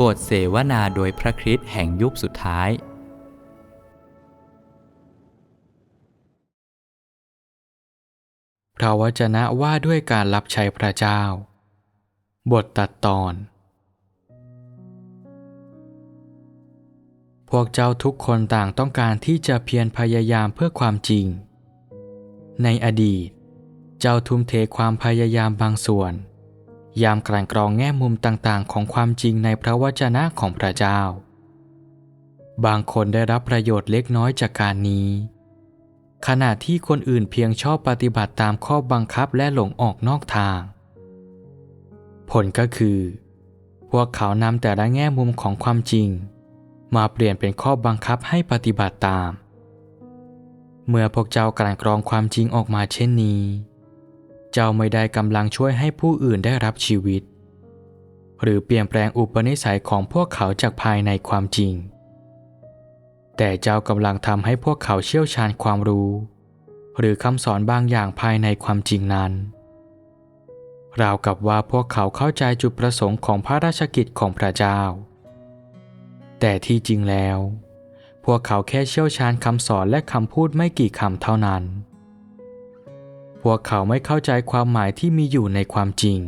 บทเสวนาโดยพระคริสต์แห่งยุคสุดท้าย พระวจนะว่าด้วยการรับใช้พระเจ้า บทตัดตอน พวกเจ้าทุกคนต่างต้องการที่จะเพียรพยายามเพื่อความจริง ในอดีต เจ้าทุ่มเทความพยายามบางส่วน ยามกลั่นกรองแง่มุมต่างๆ ของความจริงในพระวจนะของพระเจ้า บางคนได้รับประโยชน์เล็กน้อยจากการนี้ ขณะที่คนอื่นเพียงชอบปฏิบัติตามข้อบังคับและหลงออกนอกทาง ผลก็คือ พวกเขานำแต่ละแง่มุมของความจริง มาเปลี่ยนเป็นข้อบังคับให้ปฏิบัติตาม เมื่อพวกเจ้ากลั่นกรองความจริงออกมาเช่นนี้ เจ้าไม่ได้กำลังช่วยให้ผู้อื่นได้รับชีวิต หรือเปลี่ยนแปลงอุปนิสัยของพวกเขาจากภายในความจริง แต่เจ้ากำลังทำให้พวกเขาเชี่ยวชาญความรู้ หรือคำสอนบางอย่างภายในความจริงนั้นราวกับว่าพวกเขาเข้าใจจุดประสงค์ของพระราชกิจของพระเจ้า แต่ที่จริงแล้ว พวกเขาแค่เชี่ยวชาญคำสอนและคำพูดไม่กี่คำเท่านั้น พวกเขาไม่เข้าใจความหมายที่มีอยู่ในความจริง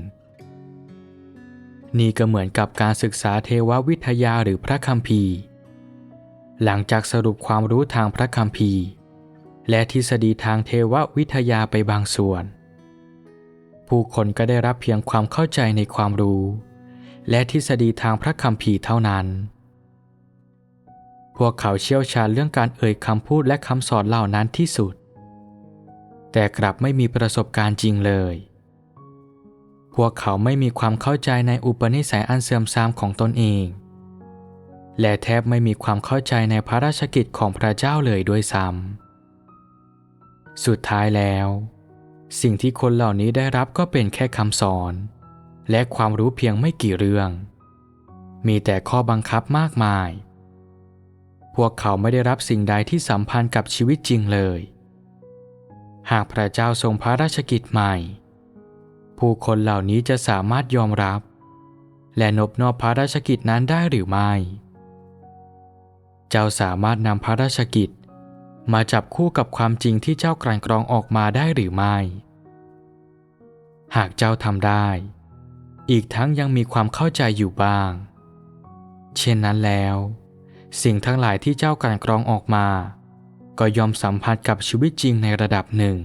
นี่ก็เหมือนกับการศึกษาเทววิทยาหรือพระคัมภีร์ หลังจากสรุปความรู้ทางพระคัมภีร์ และทฤษฎีทางเทววิทยาไปบางส่วน ผู้คนก็ได้รับเพียงความเข้าใจในความรู้ และทฤษฎีทางพระคัมภีร์เท่านั้นพวกเขาเชี่ยวชาญเรื่องการเอ่ยคำพูดและคำสอนเหล่านั้นที่สุด แต่กลับไม่มีประสบการณ์จริงเลย พวกเขาไม่มีความเข้าใจในอุปนิสัยอันเสื่อมทรามของตนเอง และแทบไม่มีความเข้าใจในพระราชกิจของพระเจ้าเลยด้วยซ้ำ สุดท้ายแล้ว สิ่งที่คนเหล่านี้ได้รับก็เป็นแค่คำสอน และความรู้เพียงไม่กี่เรื่อง มีแต่ข้อบังคับมากมาย พวกเขาไม่ได้รับสิ่งใดที่สัมพันธ์กับชีวิตจริงเลย หากพระเจ้าทรงพระราชกิจใหม่ ผู้คนเหล่านี้จะสามารถยอมรับ และนบนอบพระราชกิจนั้นได้หรือไม่ เจ้าสามารถนำพระราชกิจมาจับคู่กับความจริงที่เจ้ากลั่นกรองออกมาได้หรือไม่ หากเจ้าทำได้ อีกทั้งยังมีความเข้าใจอยู่บ้าง เช่นนั้นแล้ว สิ่งทั้งหลายที่เจ้ากลั่นกรองออกมา ก็ยอมสัมผัสกับชีวิตจริงในระดับหนึ่ง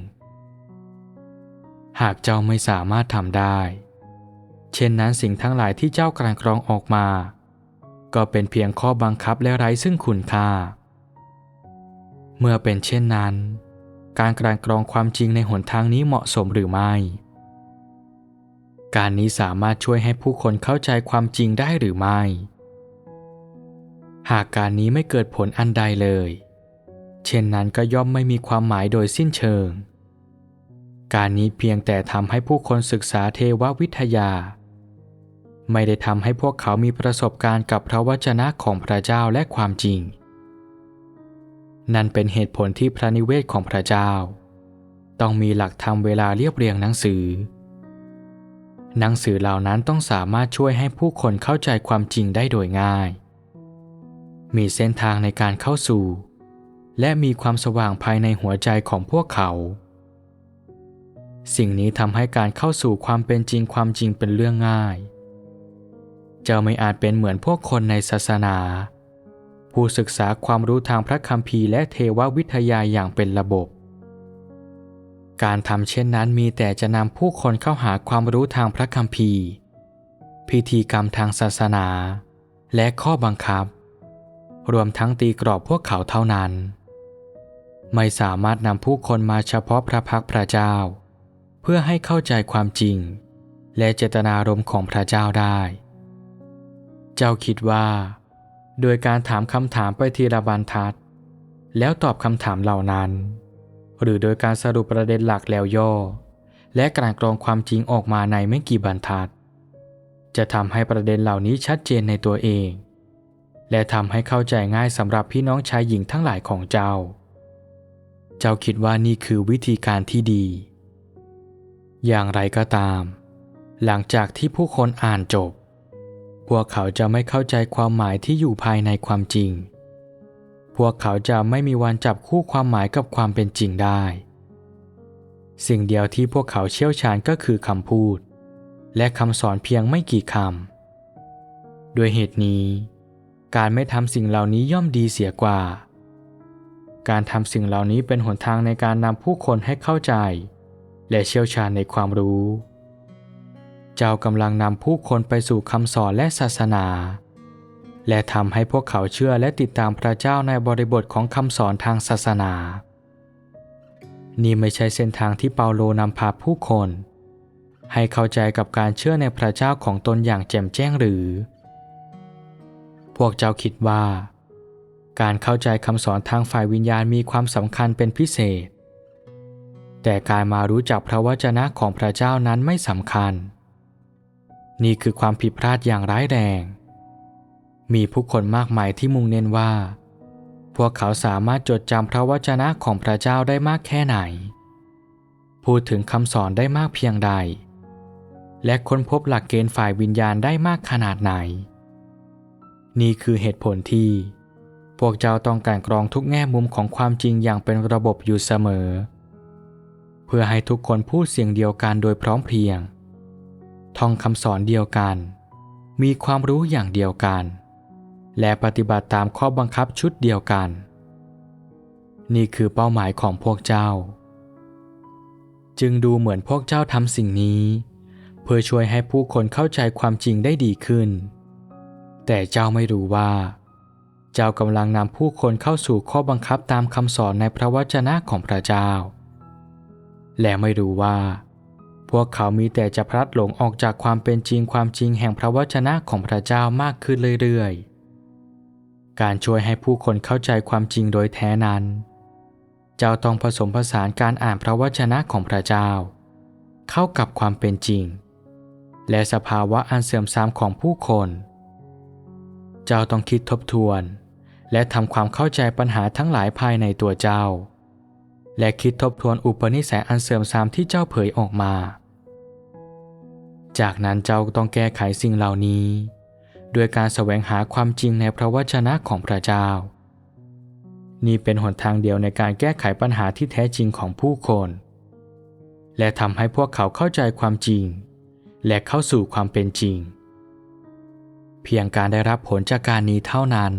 หากเจ้าไม่สามารถทำได้ เช่นนั้นสิ่งทั้งหลายที่เจ้ากลั่นกรองออกมา ก็เป็นเพียงข้อบังคับและไร้ซึ่งคุณค่า เมื่อเป็นเช่นนั้น การกลั่นกรองความจริงในหนทางนี้เหมาะสมหรือไม่ การนี้สามารถช่วยให้ผู้คนเข้าใจความจริงได้หรือไม่ หากการนี้ไม่เกิดผลอันใดเลย เช่นนั้นก็ย่อมไม่มีความหมายโดยสิ้นเชิง การนี้เพียงแต่ทำให้ผู้คนศึกษาเทววิทยา ไม่ได้ทำให้พวกเขามีประสบการณ์กับพระวจนะของพระเจ้าและความจริง นั่นเป็นเหตุผลที่พระนิเวศของพระเจ้า ต้องมีหลักธรรมเวลาเรียบเรียงหนังสือ หนังสือเหล่านั้นต้องสามารถช่วยให้ผู้คนเข้าใจความจริงได้โดยง่าย มีเส้นทางในการเข้าสู่ และมีความสว่างภายในหัวใจของพวกเขา สิ่งนี้ทำให้การเข้าสู่ความเป็นจริงความจริงเป็นเรื่องง่าย เจ้าไม่อาจเป็นเหมือนพวกคนในศาสนา ผู้ศึกษาความรู้ทางพระคัมภีร์และเทววิทยาอย่างเป็นระบบ การทำเช่นนั้นมีแต่จะนำผู้คนเข้าหาความรู้ทางพระคัมภีร์ พิธีกรรมทางศาสนา และข้อบังคับรวมทั้งตีกรอบพวกเขาเท่านั้น ไม่สามารถนำผู้คนมาเฉพาะพระพักพระเจ้า เพื่อให้เข้าใจความจริง และเจตนารมณ์ของพระเจ้าได้ เจ้าคิดว่า โดยการถามคำถามไปทีละบรรทัด แล้วตอบคำถามเหล่านั้น หรือโดยการสรุปประเด็นหลักแล้วย่อ และกลั่นกรองความจริงออกมาในไม่กี่บรรทัด จะทำให้ประเด็นเหล่านี้ชัดเจนในตัวเอง และทำให้เข้าใจง่ายสำหรับพี่น้องชายหญิงทั้งหลายของเจ้า เจ้าคิดว่านี่คือวิธีการที่ดี อย่างไรก็ตาม หลังจากที่ผู้คนอ่านจบ พวกเขาจะไม่เข้าใจความหมายที่อยู่ภายในความจริง พวกเขาจะไม่มีวันจับคู่ความหมายกับความเป็นจริงได้ สิ่งเดียวที่พวกเขาเชี่ยวชาญก็คือคำพูด และคำสอนเพียงไม่กี่คำ ด้วยเหตุนี้ การไม่ทำสิ่งเหล่านี้ย่อมดีเสียกว่า การทำสิ่งเหล่านี้เป็นหนทางในการนำผู้คนให้เข้าใจ และเชี่ยวชาญในความรู้ เจ้ากำลังนำผู้คนไปสู่คำสอนและศาสนา และทำให้พวกเขาเชื่อและติดตามพระเจ้าในบริบทของคำสอนทางศาสนา นี่ไม่ใช่เส้นทางที่เปาโลนำพาผู้คน ให้เข้าใจกับการเชื่อในพระเจ้าของตนอย่างแจ่มแจ้งหรือ พวกเจ้าคิดว่า การเข้าใจคำสอนทางฝ่ายวิญญาณมีความสำคัญเป็นพิเศษ แต่การมารู้จักพระวจนะของพระเจ้านั้นไม่สำคัญ นี่คือความผิดพลาดอย่างร้ายแรง มีผู้คนมากมายที่มุ่งเน้นว่า พวกเขาสามารถจดจำพระวจนะของพระเจ้าได้มากแค่ไหน พูดถึงคำสอนได้มากเพียงใด และค้นพบหลักเกณฑ์ฝ่ายวิญญาณได้มากขนาดไหน นี่คือเหตุผลที่ พวกเจ้าต้องการกรองทุกแง่มุมของความจริงอย่างเป็นระบบอยู่เสมอ เพื่อให้ทุกคนพูดเสียงเดียวกันโดยพร้อมเพรียง ท่องคำสอนเดียวกัน มีความรู้อย่างเดียวกัน และปฏิบัติตามข้อบังคับชุดเดียวกัน นี่คือเป้าหมายของพวกเจ้า จึงดูเหมือนพวกเจ้าทำสิ่งนี้ เพื่อช่วยให้ผู้คนเข้าใจความจริงได้ดีขึ้น แต่เจ้าไม่รู้ว่า จ้ากำลังนำผู้คนเข้าสู่ข้อบังคับตามคำสอนในพระวจนะของพระเจ้า และไม่รู้ว่า พวกเขามีแต่จะพลัดหลงออกจากความเป็นจริงความจริงแห่งพระวจนะของพระเจ้ามากขึ้นเรื่อยๆ การช่วยให้ผู้คนเข้าใจความจริงโดยแท้นั้น เจ้าต้องผสมผสานการอ่านพระวจนะของพระเจ้า เข้ากับความเป็นจริง และสภาวะอันเสื่อมทรามของผู้คน เจ้าต้องคิดทบทวน และทำความเข้าใจปัญหาทั้งหลายภายในตัวเจ้า และคิดทบทวนอุปนิสัยอันเสื่อมทรามที่เจ้าเผยออกมา จากนั้นเจ้าต้องแก้ไขสิ่งเหล่านี้ ด้วยการแสวงหาความจริงในพระวจนะของพระเจ้า นี่เป็นหนทางเดียวในการแก้ไขปัญหาที่แท้จริงของผู้คน และทำให้พวกเขาเข้าใจความจริง และเข้าสู่ความเป็นจริง เพียงการได้รับผลจากการนี้เท่านั้น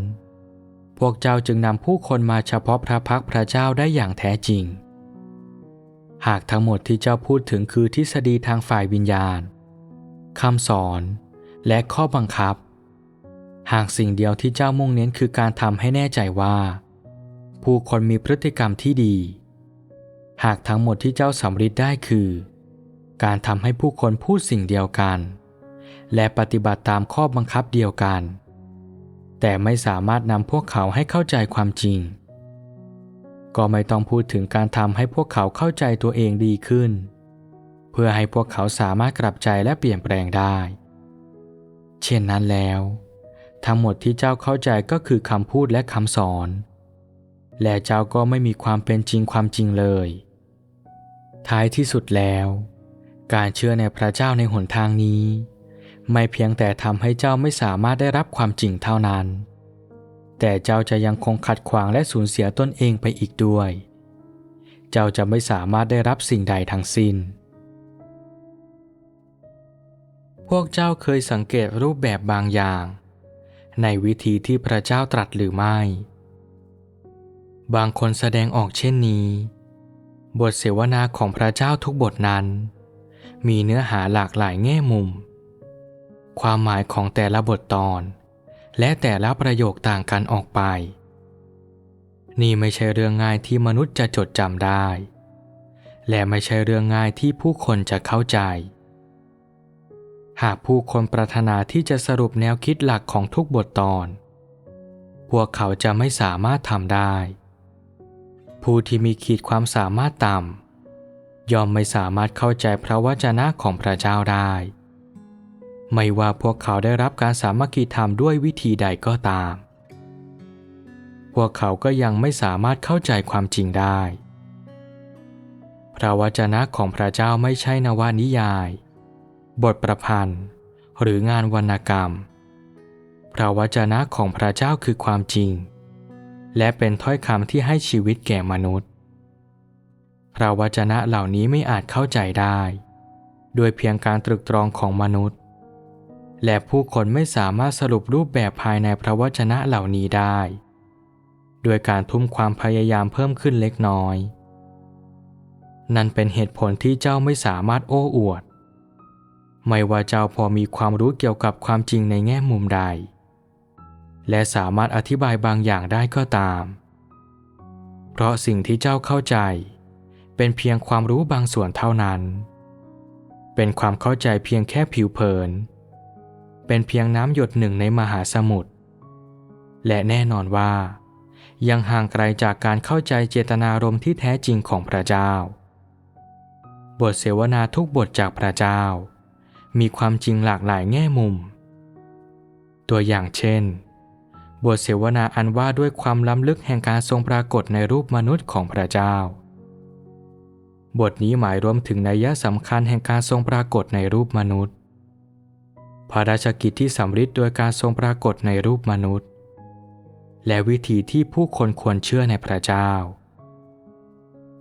พวกเจ้าจึงนำผู้คนมาเฉพาะพระพักพระเจ้าได้อย่างแท้จริง หากทั้งหมดที่เจ้าพูดถึงคือทฤษฎีทางฝ่ายวิญญาณคำสอนและข้อบังคับ หากสิ่งเดียวที่เจ้ามุ่งเน้นคือการทำให้แน่ใจว่า ผู้คนมีพฤติกรรมที่ดี หากทั้งหมดที่เจ้าสำเร็จได้คือ การทำให้ผู้คนพูดสิ่งเดียวกัน และปฏิบัติตามข้อบังคับเดียวกัน แต่ไม่สามารถนำพวกเขาให้เข้าใจความจริง ก็ไม่ต้องพูดถึงการทำให้พวกเขาเข้าใจตัวเองดีขึ้น เพื่อให้พวกเขาสามารถกลับใจและเปลี่ยนแปลงได้ เช่นนั้นแล้ว ทั้งหมดที่เจ้าเข้าใจก็คือคำพูดและคำสอน และเจ้าก็ไม่มีความเป็นจริงความจริงเลย ท้ายที่สุดแล้ว การเชื่อในพระเจ้าในหนทางนี้ ไม่เพียงแต่ทำให้เจ้าไม่สามารถได้รับความจริงเท่านั้น แต่เจ้าจะยังคงขัดขวางและสูญเสียตนเองไปอีกด้วย เจ้าจะไม่สามารถได้รับสิ่งใดทั้งสิ้น พวกเจ้าเคยสังเกตรูปแบบบางอย่าง ในวิธีที่พระเจ้าตรัสหรือไม่ บางคนแสดงออกเช่นนี้ บทเสวนาของพระเจ้าทุกบทนั้น มีเนื้อหาหลากหลายแง่มุม ความหมายของแต่ละบทตอน และแต่ละประโยคต่างกันออกไป นี่ไม่ใช่เรื่องง่ายที่มนุษย์จะจดจำได้ และไม่ใช่เรื่องง่ายที่ผู้คนจะเข้าใจ หากผู้คนปรารถนาที่จะสรุปแนวคิดหลักของทุกบทตอน พวกเขาจะไม่สามารถทำได้ ผู้ที่มีขีดความสามารถต่ำย่อมไม่สามารถเข้าใจพระวจนะของพระเจ้าได้ ไม่ว่าพวกเขาได้รับการสามัคคีธรรมด้วยวิธีใดก็ตาม พวกเขาก็ยังไม่สามารถเข้าใจความจริงได้ พระวจนะของพระเจ้าไม่ใช่นวนิยาย บทประพันธ์ หรืองานวรรณกรรม พระวจนะของพระเจ้าคือความจริง และเป็นถ้อยคำที่ให้ชีวิตแก่มนุษย์ พระวจนะเหล่านี้ไม่อาจเข้าใจได้ โดยเพียงการตรึกตรองของมนุษย์ และผู้คนไม่สามารถสรุปรูปแบบภายในพระวจนะเหล่านี้ได้ โดยการทุ่มความพยายามเพิ่มขึ้นเล็กน้อย นั่นเป็นเหตุผลที่เจ้าไม่สามารถโอ้อวด ไม่ว่าเจ้าพอมีความรู้เกี่ยวกับความจริงในแง่มุมใด และสามารถอธิบายบางอย่างได้ก็ตาม เพราะสิ่งที่เจ้าเข้าใจ เป็นเพียงความรู้บางส่วนเท่านั้น เป็นความเข้าใจเพียงแค่ผิวเผิน เป็นเพียงน้ำหยดหนึ่งในมหาสมุทร และแน่นอนว่า ยังห่างไกลจากการเข้าใจเจตนารมณ์ที่แท้จริงของพระเจ้า บทเสวนาทุกบทจากพระเจ้า มีความจริงหลากหลายแง่มุม ตัวอย่างเช่น บทเสวนาอันว่าด้วยความล้ำลึกแห่งการทรงปรากฏในรูปมนุษย์ของพระเจ้า บทนี้หมายรวมถึงนัยสำคัญแห่งการทรงปรากฏในรูปมนุษย์ พระราชกิจที่สำริดโดยการทรงปรากฏในรูปมนุษย์ และวิธีที่ผู้คนควรเชื่อในพระเจ้า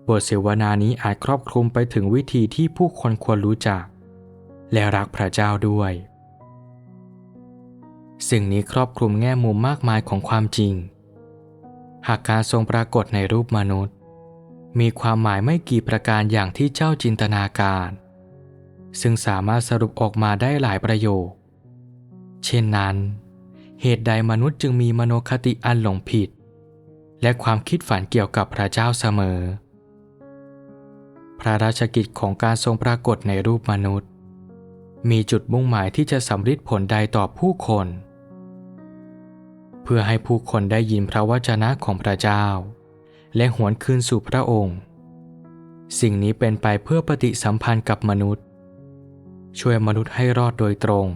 บทเสวนานี้อาจครอบคลุมไปถึงวิธีที่ผู้คนควรรู้จัก และรักพระเจ้าด้วย สิ่งนี้ครอบคลุมแง่มุมมากมายของความจริง หากการทรงปรากฏในรูปมนุษย์ มีความหมายไม่กี่ประการอย่างที่เจ้าจินตนาการซึ่งสามารถสรุปออกมาได้หลายประโยค เช่นนั้น เหตุใดมนุษย์จึงมีมโนคติอันหลงผิด และความคิดฝันเกี่ยวกับพระเจ้าเสมอ พระราชกิจของการทรงปรากฏในรูปมนุษย์ มีจุดมุ่งหมายที่จะสำฤทธิ์ผลใดต่อผู้คน เพื่อให้ผู้คนได้ยินพระวจนะของพระเจ้า และหวนคืนสู่พระองค์ สิ่งนี้เป็นไปเพื่อปฏิสัมพันธ์กับมนุษย์ ช่วยมนุษย์ให้รอดโดยตรง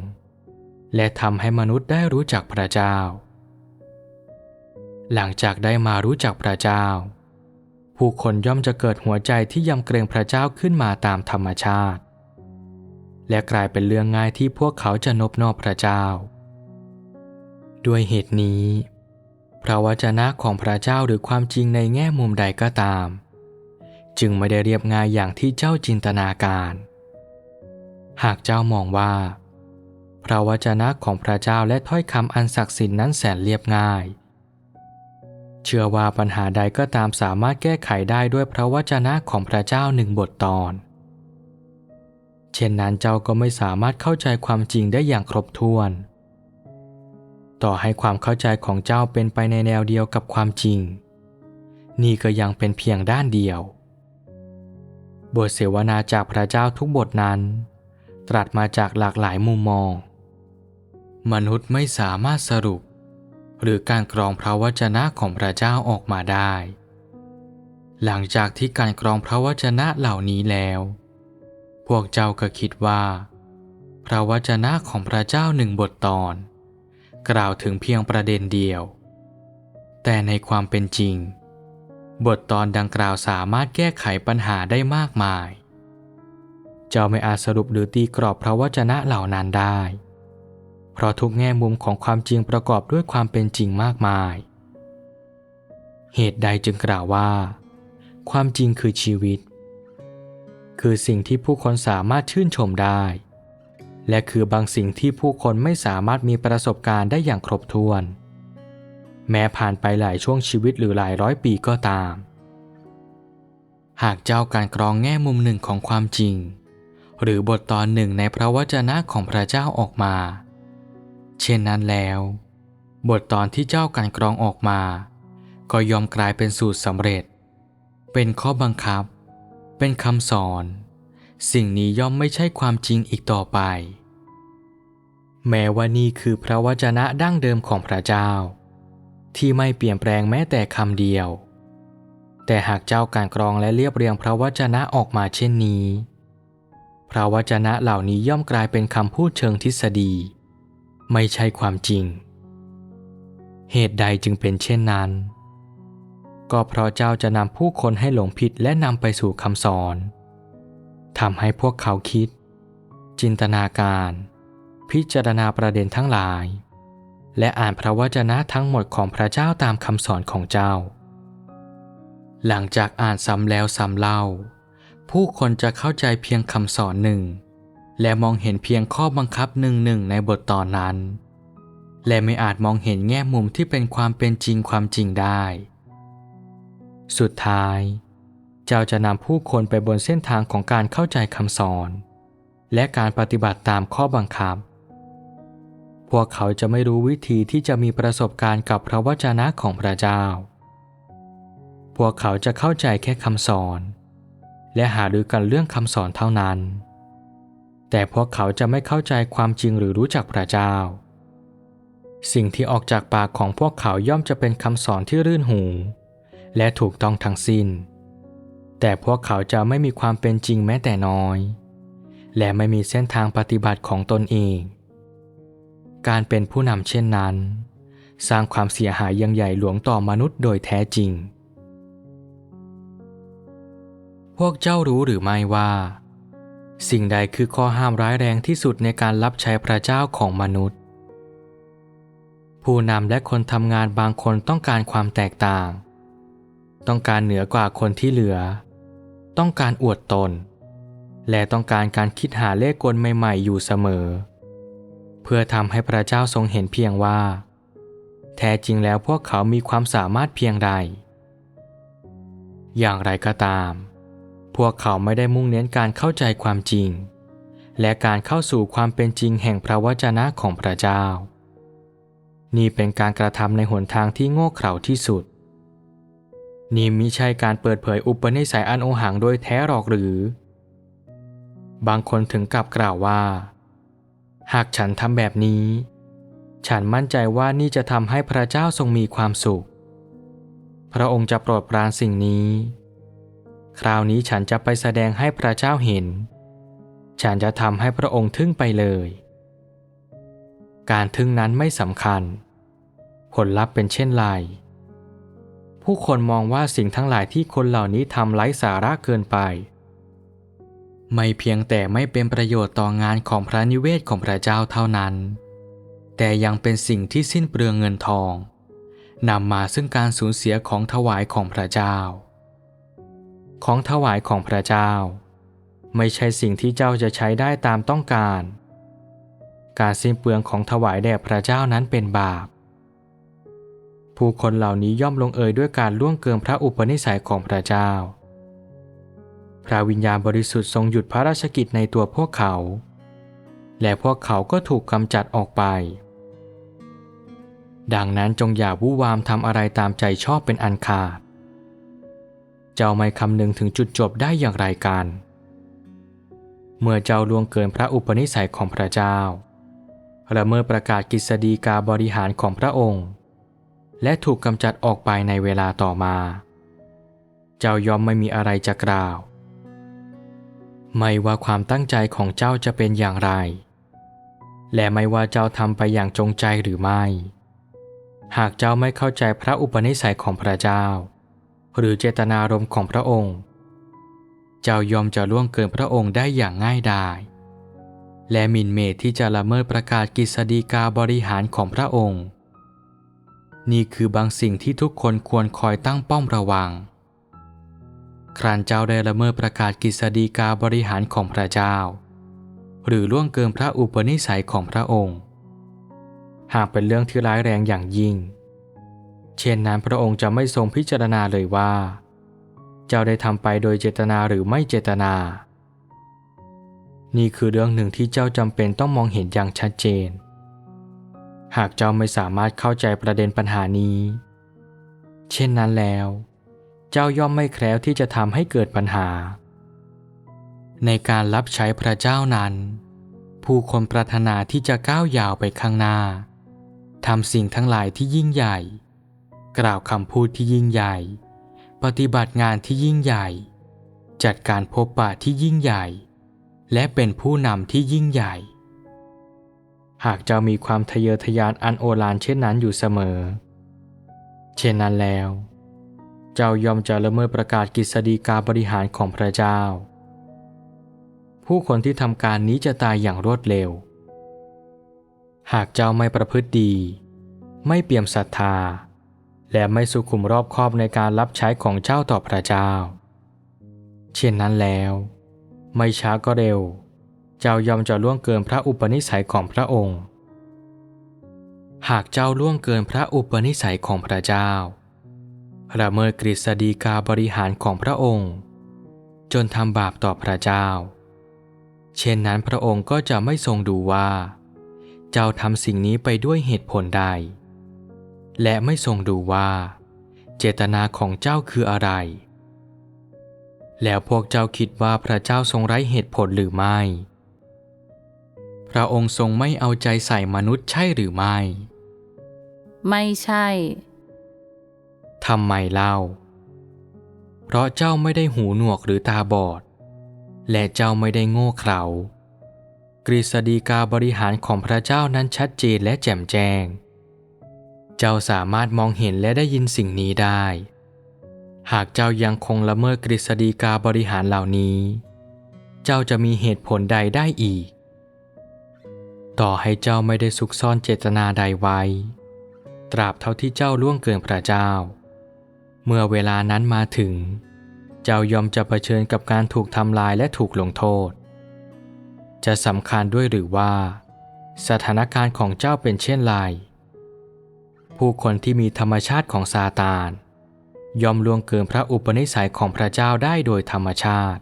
และทำให้มนุษย์ได้รู้จักพระเจ้า หลังจากได้มารู้จักพระเจ้า ผู้คนย่อมจะเกิดหัวใจที่ยำเกรงพระเจ้าขึ้นมาตามธรรมชาติ และกลายเป็นเรื่องง่ายที่พวกเขาจะนบนอบพระเจ้า ด้วยเหตุนี้ พระวจนะของพระเจ้าหรือความจริงในแง่มุมใดก็ตาม จึงไม่ได้เรียบง่ายอย่างที่เจ้าจินตนาการ หากเจ้ามองว่า พระวจนะของพระเจ้าและถ้อยคำอันศักดิ์สิทธิ์นั้นแสนเรียบง่าย เชื่อว่าปัญหาใดก็ตามสามารถแก้ไขได้ด้วยพระวจนะของพระเจ้าหนึ่งบทตอน เช่นนั้นเจ้าก็ไม่สามารถเข้าใจความจริงได้อย่างครบถ้วน ต่อให้ความเข้าใจของเจ้าเป็นไปในแนวเดียวกับความจริง นี่ก็ยังเป็นเพียงด้านเดียว บทเสวนาจากพระเจ้าทุกบทนั้นตรัสมาจากหลากหลายมุมมอง มนุษย์ไม่สามารถสรุป หรือการกรองพระวจนะของพระเจ้าออกมาได้ หลังจากที่การกรองพระวจนะเหล่านี้แล้ว พวกเจ้าก็คิดว่า พระวจนะของพระเจ้าหนึ่งบทตอน กล่าวถึงเพียงประเด็นเดียว แต่ในความเป็นจริง บทตอนดังกล่าวสามารถแก้ไขปัญหาได้มากมาย เจ้าไม่อาจสรุปหรือตีกรอบพระวจนะเหล่านั้นได้ เพราะทุกแง่มุมของความจริงประกอบด้วยความเป็นจริงมากมาย เหตุใดจึงกล่าวว่า ความจริงคือชีวิต คือสิ่งที่ผู้คนสามารถชื่นชมได้ และคือบางสิ่งที่ผู้คนไม่สามารถมีประสบการณ์ได้อย่างครบถ้วน แม้ผ่านไปหลายช่วงชีวิตหรือหลายร้อยปีก็ตาม หากเจ้าการกรองแง่มุมหนึ่งของความจริง หรือบทตอนหนึ่งในพระวจนะของพระเจ้าออกมา เช่นนั้นแล้ว บทตอนที่เจ้าการกรองออกมา ก็ยอมกลายเป็นสูตรสำเร็จ เป็นข้อบังคับ เป็นคำสอน สิ่งนี้ย่อมไม่ใช่ความจริงอีกต่อไป แม้ว่านี่คือพระวจนะดั้งเดิมของพระเจ้า ที่ไม่เปลี่ยนแปลงแม้แต่คำเดียว แต่หากเจ้าการกรองและเรียบเรียงพระวจนะออกมาเช่นนี้ พระวจนะเหล่านี้ย่อมกลายเป็นคำพูดเชิงทฤษฎี ไม่ใช่ความจริง เหตุใดจึงเป็นเช่นนั้น ก็เพราะเจ้าจะนำผู้คนให้หลงผิดและนำไปสู่คำสอนทำให้พวกเขาคิด จินตนาการ พิจารณาประเด็นทั้งหลาย และอ่านพระวจนะทั้งหมดของพระเจ้าตามคำสอนของเจ้า หลังจากอ่านซ้ำแล้วซ้ำเล่า ผู้คนจะเข้าใจเพียงคำสอนหนึ่ง และมองเห็นเพียงข้อบังคับหนึ่งหนึ่งในบทตอนนั้น และไม่อาจมองเห็นแง่มุมที่เป็นความเป็นจริงความจริงได้ สุดท้าย เจ้าจะนำผู้คนไปบนเส้นทางของการเข้าใจคำสอน และการปฏิบัติตามข้อบังคับ พวกเขาจะไม่รู้วิธีที่จะมีประสบการณ์กับพระวจนะของพระเจ้า พวกเขาจะเข้าใจแค่คำสอน และหารือกันเรื่องคำสอนเท่านั้น แต่พวกเขาจะไม่เข้าใจความจริงหรือรู้จักพระเจ้า สิ่งที่ออกจากปากของพวกเขาย่อมจะเป็นคำสอนที่รื่นหู และถูกต้องทั้งสิ้น แต่พวกเขาจะไม่มีความเป็นจริงแม้แต่น้อย และไม่มีเส้นทางปฏิบัติของตนเอง การเป็นผู้นำเช่นนั้น สร้างความเสียหายยังใหญ่หลวงต่อมนุษย์โดยแท้จริง พวกเจ้ารู้หรือไม่ว่า สิ่งใดคือข้อห้ามร้ายแรงที่สุดในการรับใช้พระเจ้าของมนุษย์ ผู้นำและคนทำงานบางคนต้องการความแตกต่าง ต้องการเหนือกว่าคนที่เหลือ ต้องการอวดตน และต้องการการคิดหาเลขกลใหม่ๆ อยู่เสมอ เพื่อทำให้พระเจ้าทรงเห็นเพียงว่า แท้จริงแล้วพวกเขามีความสามารถเพียงใด อย่างไรก็ตาม พวกเขาไม่ได้มุ่งเน้นการเข้าใจความจริง และการเข้าสู่ความเป็นจริงแห่งพระวจนะของพระเจ้า นี่เป็นการกระทำในหนทางที่โง่เขลาที่สุด นี่มิใช่การเปิดเผยอุปนิสัยอันโอหังโดยแท้หรอกหรือ บางคนถึงกับกล่าวว่า หากฉันทำแบบนี้ ฉันมั่นใจว่านี่จะทำให้พระเจ้าทรงมีความสุข พระองค์จะโปรดปรานสิ่งนี้ คราวนี้ฉันจะไปแสดงให้พระเจ้าเห็น ฉันจะทำให้พระองค์ทึ่งไปเลย การทึ่งนั้นไม่สำคัญ ผลลัพธ์เป็นเช่นไรผู้คนมองว่าสิ่งทั้งหลายที่คนเหล่านี้ทำไร้สาระเกินไป ไม่เพียงแต่ไม่เป็นประโยชน์ต่องานของพระนิเวศของพระเจ้าเท่านั้น แต่ยังเป็นสิ่งที่สิ้นเปลืองเงินทองนำมาซึ่งการสูญเสียของถวายของพระเจ้า ของถวายของพระเจ้า ไม่ใช่สิ่งที่เจ้าจะใช้ได้ตามต้องการ การสิ้นเปลืองของถวายแด่พระเจ้านั้นเป็นบาป ผู้คนเหล่านี้ย่อมลงเอยด้วยการล่วงเกินพระอุปนิสัยของพระเจ้า พระวิญญาณบริสุทธิ์ทรงหยุดพระราชกิจในตัวพวกเขา และพวกเขาก็ถูกกำจัดออกไป ดังนั้นจงอย่าวู่วามทำอะไรตามใจชอบเป็นอันขาด เจ้าไม่คำนึงถึงจุดจบได้อย่างไรกัน เมื่อเจ้าล่วงเกินพระอุปนิสัยของพระเจ้าและเมื่อประกาศกฤษฎีกาบริหารของพระองค์ และถูกกำจัดออกไปในเวลาต่อมา เจ้ายอมไม่มีอะไรจะกล่าว ไม่ว่าความตั้งใจของเจ้าจะเป็นอย่างไร และไม่ว่าเจ้าทำไปอย่างจงใจหรือไม่ หากเจ้าไม่เข้าใจพระอุปนิสัยของพระเจ้า หรือเจตนารมณ์ของพระองค์ เจ้ายอมจะล่วงเกินพระองค์ได้อย่างง่ายดาย และมินเมตที่จะละเมิดประกาศกฤษฎีกาบริหารของพระองค์ นี่คือบางสิ่งที่ทุกคนควรคอยตั้งป้อมระวัง ครานเจ้าได้ละเมิดประกาศกฤษฎีกาบริหารของพระเจ้า หรือล่วงเกินพระอุปนิสัยของพระองค์ หากเป็นเรื่องที่ร้ายแรงอย่างยิ่ง เช่นนั้นพระองค์จะไม่ทรงพิจารณาเลยว่า เจ้าได้ทำไปโดยเจตนาหรือไม่เจตนา นี่คือเรื่องหนึ่งที่เจ้าจำเป็นต้องมองเห็นอย่างชัดเจน หากเจ้าไม่สามารถเข้าใจประเด็นปัญหานี้ เช่นนั้นแล้ว เจ้าย่อมไม่แคล้วที่จะทำให้เกิดปัญหา ในการรับใช้พระเจ้านั้น ผู้คนปรารถนาที่จะก้าวยาวไปข้างหน้าทำสิ่งทั้งหลายที่ยิ่งใหญ่ กล่าวคำพูดที่ยิ่งใหญ่ ปฏิบัติงานที่ยิ่งใหญ่ จัดการพบปะที่ยิ่งใหญ่ และเป็นผู้นำที่ยิ่งใหญ่ หากเจ้ามีความทะเยอทะยานอันโอฬารเช่นนั้นอยู่เสมอ เช่นนั้นแล้ว เจ้ายอมจะละเมิดประกาศกฤษฎีกาบริหารของพระเจ้า ผู้คนที่ทำการนี้จะตายอย่างรวดเร็ว หากเจ้าไม่ประพฤติดี ไม่เปี่ยมศรัทธา และไม่สุขุมรอบคอบในการรับใช้ของเจ้าต่อพระเจ้า เช่นนั้นแล้ว ไม่ช้าก็เร็ว เจ้ายอมจะล่วงเกินพระอุปนิสัยของพระองค์ หากเจ้าล่วงเกินพระอุปนิสัยของพระเจ้าละเมิดกฤษฎีกาบริหารของพระองค์ จนทำบาปต่อพระเจ้า เช่นนั้นพระองค์ก็จะไม่ทรงดูว่า เจ้าทำสิ่งนี้ไปด้วยเหตุผลใด และไม่ทรงดูว่า เจตนาของเจ้าคืออะไร แล้วพวกเจ้าคิดว่าพระเจ้าทรงไร้เหตุผลหรือไม่ พระองค์ทรงไม่เอาใจใส่มนุษย์ใช่หรือไม่ ไม่ใช่ทำไมเล่า เพราะเจ้าไม่ได้หูหนวกหรือตาบอด และเจ้าไม่ได้โง่เขลากฤษฎีกาบริหารของพระเจ้านั้นชัดเจนและแจ่มแจ้ง เจ้าสามารถมองเห็นและได้ยินสิ่งนี้ได้ หากเจ้ายังคงละเมิดกฤษฎีกาบริหารเหล่านี้ เจ้าจะมีเหตุผลใดได้อีก ต่อให้เจ้าไม่ได้ซุกซ่อนเจตนาใดไว้ ตราบเท่าที่เจ้าล่วงเกินพระเจ้า เมื่อเวลานั้นมาถึง เจ้ายอมจะเผชิญกับการถูกทำลายและถูกลงโทษ จะสำคัญด้วยหรือว่า สถานการณ์ของเจ้าเป็นเช่นไร ผู้คนที่มีธรรมชาติของซาตานยอมล่วงเกินพระอุปนิสัยของพระเจ้าได้โดยธรรมชาติ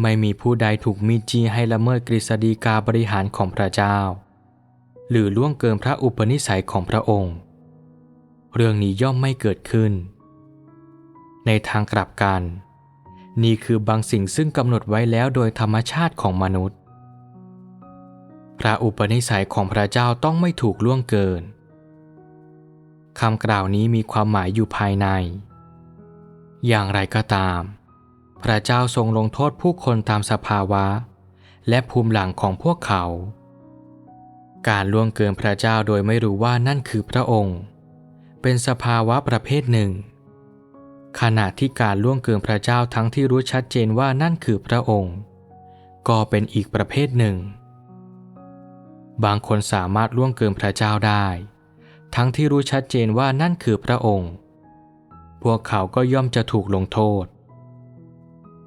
ไม่มีผู้ใดถูกมีจีให้ละเมิดกฤษฎีกาบริหารของพระเจ้า หรือล่วงเกินพระอุปนิสัยของพระองค์ เรื่องนี้ย่อมไม่เกิดขึ้น ในทางกลับกัน นี่คือบางสิ่งซึ่งกำหนดไว้แล้วโดยธรรมชาติของมนุษย์ พระอุปนิสัยของพระเจ้าต้องไม่ถูกล่วงเกิน คำกล่าวนี้มีความหมายอยู่ภายใน อย่างไรก็ตาม พระเจ้าทรงลงโทษผู้คนตามสภาวะ และภูมิหลังของพวกเขา การล่วงเกินพระเจ้าโดยไม่รู้ว่านั่นคือพระองค์ เป็นสภาวะประเภทหนึ่ง ขณะที่การล่วงเกินพระเจ้าทั้งที่รู้ชัดเจนว่านั่นคือพระองค์ ก็เป็นอีกประเภทหนึ่ง บางคนสามารถล่วงเกินพระเจ้าได้ ทั้งที่รู้ชัดเจนว่านั่นคือพระองค์ พวกเขาก็ย่อมจะถูกลงโทษ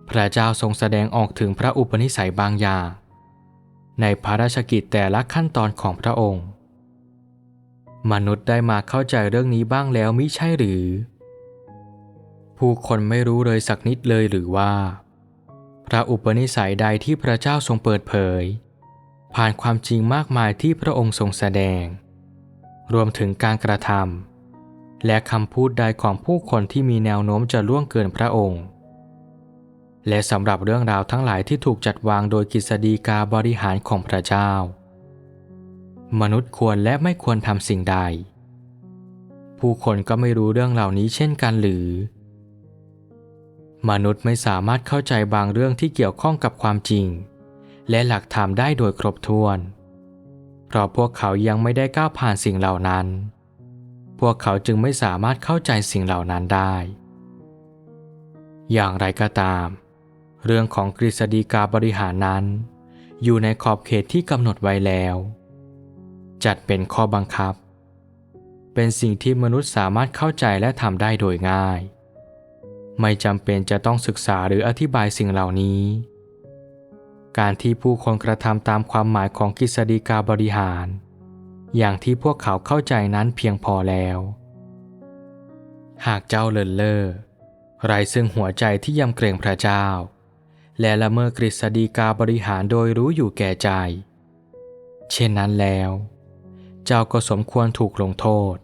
พระเจ้าทรงแสดงออกถึงพระอุปนิสัยบางอย่าง ในพระราชกิจแต่ละขั้นตอนของพระองค์ มนุษย์ได้มาเข้าใจเรื่องนี้บ้างแล้วมิใช่หรือ ผู้คนไม่รู้เลยสักนิดเลยหรือว่า พระอุปนิสัยใดที่พระเจ้าทรงเปิดเผย ผ่านความจริงมากมายที่พระองค์ทรงแสดง รวมถึงการกระทำและคำพูดใดของผู้คนที่มีแนวโน้มจะล่วงเกินพระองค์ และสำหรับเรื่องราวทั้งหลายที่ถูกจัดวางโดยกฤษฎีกาบริหารของพระเจ้า มนุษย์ควรและไม่ควรทำสิ่งใด ผู้คนก็ไม่รู้เรื่องเหล่านี้เช่นกันหรือ มนุษย์ไม่สามารถเข้าใจบางเรื่องที่เกี่ยวข้องกับความจริง และหลักธรรมได้โดยครบถ้วน เพราะพวกเขายังไม่ได้ก้าวผ่านสิ่งเหล่านั้น พวกเขาจึงไม่สามารถเข้าใจสิ่งเหล่านั้นได้ อย่างไรก็ตาม เรื่องของกฤษฎีกาบริหารนั้น อยู่ในขอบเขตที่กำหนดไว้แล้ว จัดเป็นข้อบังคับ เป็นสิ่งที่มนุษย์สามารถเข้าใจและทำได้โดยง่าย ไม่จำเป็นจะต้องศึกษาหรืออธิบายสิ่งเหล่านี้ การที่ผู้คนกระทำตามความหมายของกฤษฎีกาบริหาร อย่างที่พวกเขาเข้าใจนั้นเพียงพอแล้ว หากเจ้าเลินเล่อไรซึ่งหัวใจที่ยำเกรงพระเจ้า และละเมิดกฤษฎีกาบริหารโดยรู้อยู่แก่ใจ เช่นนั้นแล้ว เจ้าก็สมควรถูกลงโทษ